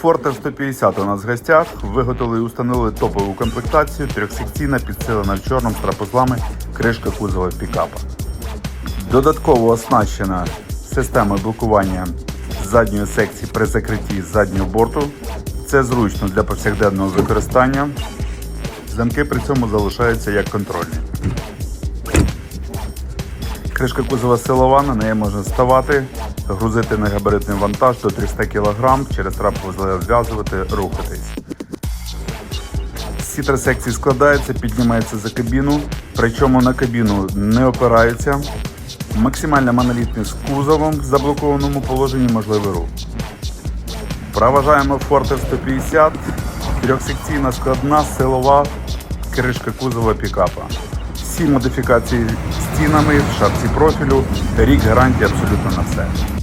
Фортер 150 у нас в гостях. Виготовили і установили топову комплектацію, трьохсекційна, підсилена в чорному з трапезлами, кришка кузова пікапа. Додатково оснащена системою блокування задньої секції при закритті заднього борту. Це зручно для повсякденного використання. Замки при цьому залишаються як контрольні. Кришка кузова силова, на неї можна ставати, грузити негабаритний вантаж до 300 кг, через трап зв'язувати, рухатись. Всі три секції складаються, піднімаються за кабіну, причому на кабіну не опираються. Максимальна монолітність з кузовом в заблокованому положенні можливий рух. Проважаємо Forter 150, трьохсекційна складна, силова, кришка кузова пікапа. Всі модифікації стінами, в шапці профілю, рік гарантії абсолютно на все.